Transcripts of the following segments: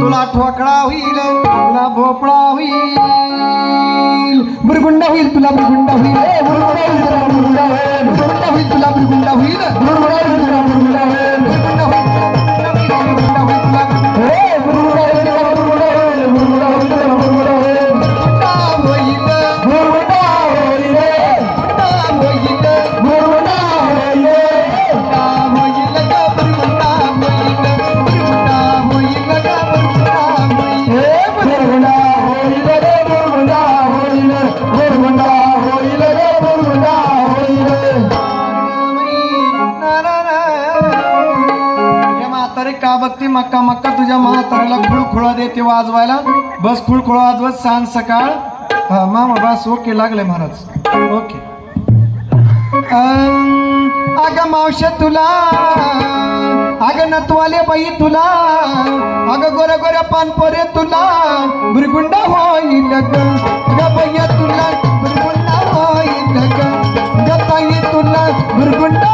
तुला ठोकळा होईल तुला भोपळा होईल. बुरगुंडा होईल तुला बुरगुंडा होईल. ए, बुरगुंडा होईल तुला बुरगुंडा होईल. बघते मक्का मक्का तुझ्या म्हाताऱ्याला खुळखुळा देते वाजवायला. बस खुळखुळा वाजवत सांज सकाळ. हा मामा बस ओके लागले महाराज. ओके. अग अगं मावश तुला अग नतवाले बाई तुला अगं गोऱ्या गोऱ्या पानपोरे तुला भुरगुंड होईल गैया तुला बुरगुंडा होईल ग ताई तुला बुरगुंडा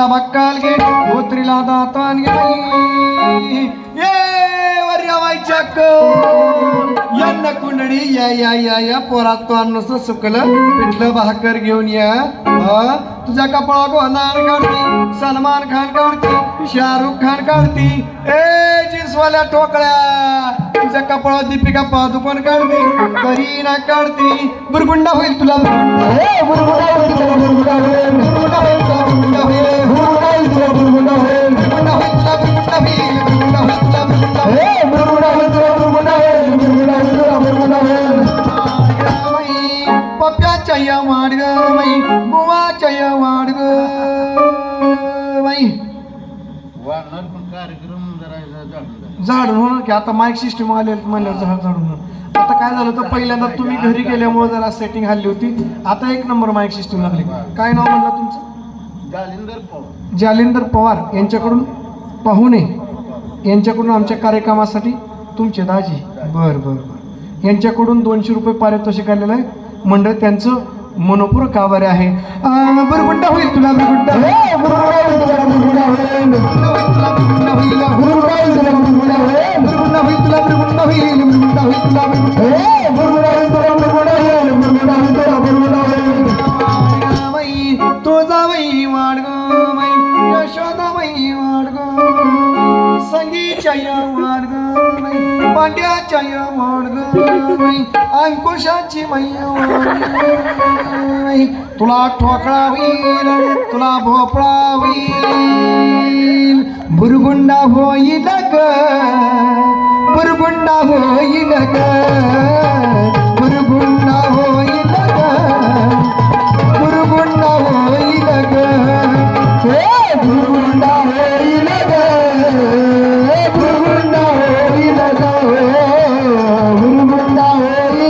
तकलीला बक्काल घे धोत्रीला दातान घे यांना कुंडळी या या या या पोरात सुकलं पिठलं भाकर घेऊन या तुझ्या कपाळा गोंधार काढती सलमान खान काढती शाहरुख खान काढती ए जिन्सवाल्या ठोकळ्या तुझ्या कपाळा दीपिका पादुकोण काढती करीना काढती बुरगुंडा होईल तुला बुरगुंडा ए, बुरगुंडा होईल बुरगुंडा होईल बुरगुंडा होईल पप्याच्या या बाई बाई वाढणार पण कार्यक्रम जरा होणार की आता माईक सिस्टम आले म्हणलं झाड झाडून. होणार आता काय झालं तर पहिल्यांदा तुम्ही घरी गेल्यामुळे जरा सेटिंग हल्ली होती. आता एक नंबर माईक सिस्टम लागली. काय नाव म्हणलं तुमचं? जालिंदर पवार. जालिंदर पवार यांच्याकडून पाहुणे यांच्याकडून आमच्या कार्यक्रमासाठी तुमचे दाजी बर बर बर. यांच्याकडून दोनशे रुपये पारितोषिक आलेलं आहे. मंडळ त्यांचं मनोपूर्वक आभारी आहे. बुरगुंडा होईल तुला होईल. बुरगुंडा होईल तुला मांड्याच्या माणग अंकुशाची मैया तुला ठोकळा होईल तुला भोपळा होईल भुरगुंडा होईल ग.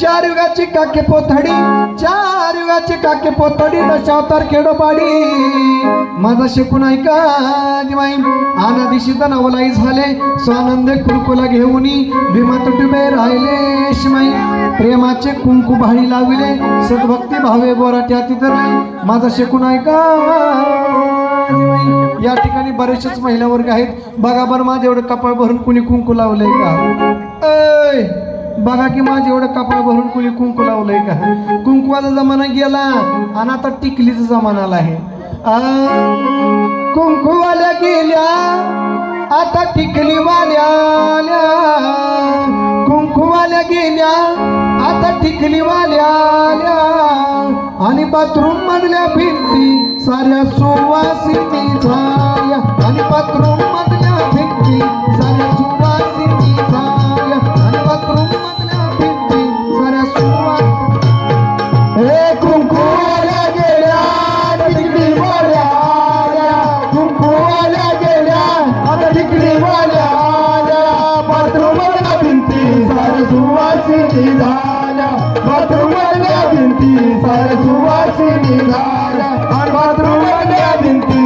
चार युगाची काके पोथडी चार युगाची काके पोथडी दशावतार खेडोपाडी. माझा शेकून ऐका जिवाई आनंदी नवलाई झाले. स्वानंद कुरकुला घेऊन भीमा तुटुबे राहिले. शिमाई प्रेमाचे कुंकू भाडी लाविले. सद्भक्ती भावे बोराट्या तिथं माझा शेकून ऐका या ठिकाणी बरेचसेच महिला वर्ग आहेत. बघा बरं माझ्या एवढं कपाळ भरून कुणी कुंकू लावलंय का? ऐ! बघा की माझे एवढं कपडा भरून कुणी कुंकू लावलंय का? कुंकवाचा जमाना गेला आणि आता टिकलीचा जमाना आला आहे. आ, कुंकूवाल्या गेल्या आता टिकलीवाल्या आल्या. कुंकूवाल्या गेल्या आता टिकलीवाल्या आल्या. आणि बाथरूम मधल्या भिंती साऱ्या सुवासिनी झाल्या. आणि बाथरूम मधल्या भिंती साऱ्या सुवासिनी भिंती भिंती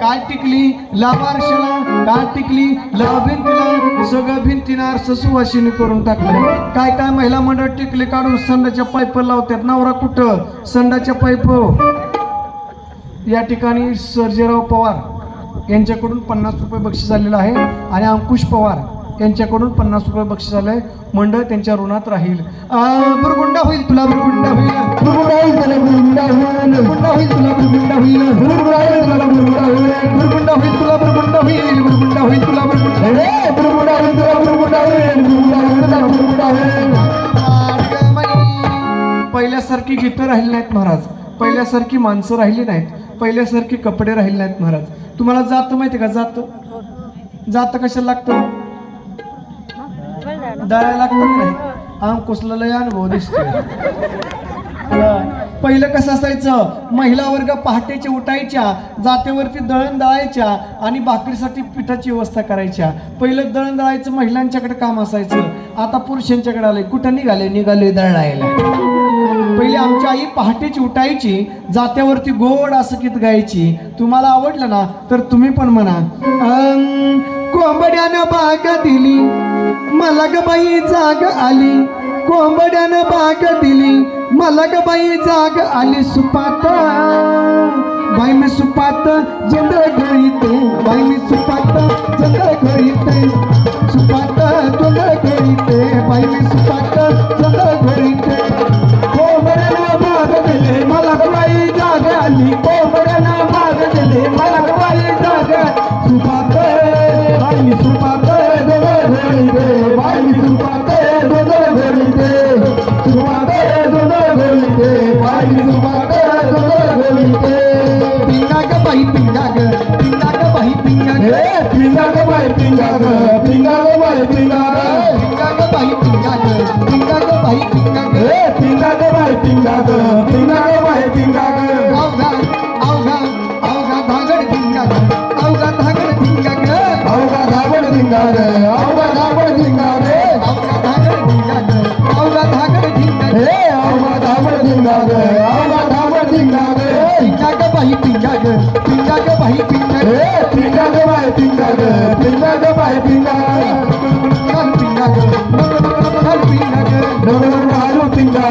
काय टिकली लाभारशाला काय टिकली लाभ भिंतीला सगळं भिंतीनं सुवासिनी करून टाकलं. काय काय महिला मंडळ टिकले काढून संडाच्या पाईप लावतात? नवरा कुठं? संडाच्या पाईप हो. या ठिकाणी सर्जेराव पवार यांच्याकडून पन्नास रुपये बक्षीस आलेलं आहे आणि अंकुश पवार त्यांच्याकडून पन्नास रुपये बक्षीस आलंय. मंडळ त्यांच्या ऋणात राहील. बुरगुंडा होईल तुला बुरगुंडा होईल. बुरगुंडा होईल तुला बुरगुंडा होईल. बुरगुंडा होईल तुला बुरगुंडा होईल. बुरगुंडा होईल तुला बुरगुंडा होईल. बुरगुंडा होईल तुला बुरगुंडा होईल. तुला बुरगुंडा होईल. बुरगुंडा होईल तुला बुरगुंडा होईल. पहिल्यासारखी गीतं राहिली नाहीत महाराज. पहिल्यासारखी माणसं राहिली नाहीत. पहिल्यासारखी कपडे राहिले नाहीत महाराज. तुम्हाला जात माहिती का? जात. जात कशाला लागतं? दळायला लागतं नाही. आम कुसला लय अनुभव दिसतो पहिलं कसं असायचं? महिला वर्ग पहाटेच्या उठायच्या जातेवरती दळण दळायच्या आणि भाकरीसाठी पिठाची व्यवस्था करायच्या. पहिलं दळण दळायचं महिलांच्याकडे काम असायचं. आता पुरुषांच्याकडे आलंय. कुठं निघाले? निघाले दळायला पहिले आमची आई पहाटेची उठायची जात्यावरती गोड असं गीत गायची. तुम्हाला आवडलं ना? तर तुम्ही पण म्हणा. अं, कोंबड्यानं बाग दिली. मला ग बाई जाग आली. कोंबड्यानं बाग दिली. मला ग बाई जाग आली. सुपात. बाई मी सुपात. जोंधळ घडीते बाई मी सुपात. जोंधळ घडीते पिंगा ग बाई पिंगा ग पिंगा ग बाई पिंगा ग पिंगा ग बाई पिंगा ग पिंगा ग बाई पिंगा ग पिंगा ग बाई पिंगा ग पिंगा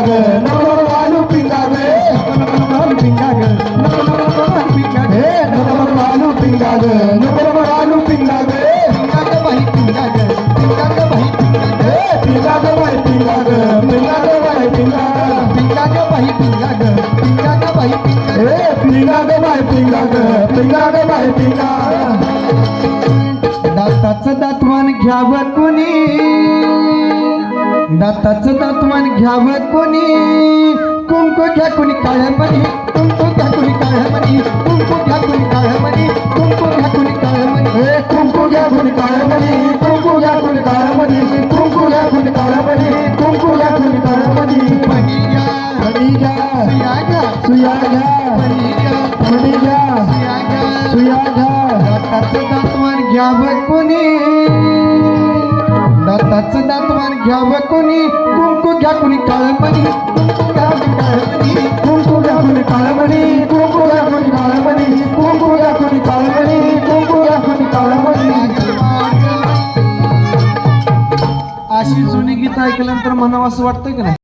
ग पिंगा ग बाई पिंगा ग पिंगा ग बाई पिंगा ग पिंगा ग बाई पिंगा पिंगा ग बाई पिंगा ग पिंगा ग बाई पिंगा पिंगा ग बाई पिंगा ग पिंगा ग बाई पिंगा दाताचं दातवान घ्यावं कोणी? दाताचं दातवान घ्यावं कोणी? कुंकू घ्या कोणी काळ्या मणी कुंकू घ्या कोणी काळ्या मणी कुंकू घ्या कोणी काळ्या मणी कुंकू घ्याव कोणी? कुंकू घ्या कुणी काळमणी. कुंकू घ्या कुणी काळमणी. कुंकू घ्या कुणी काळमणी. कुंकू घ्या कुणी काळमणी. कुंकू घ्या कुणी काळमणी. अशी जुनी गीत ऐकल्यानंतर मनावं असं वाटतंय की नाही?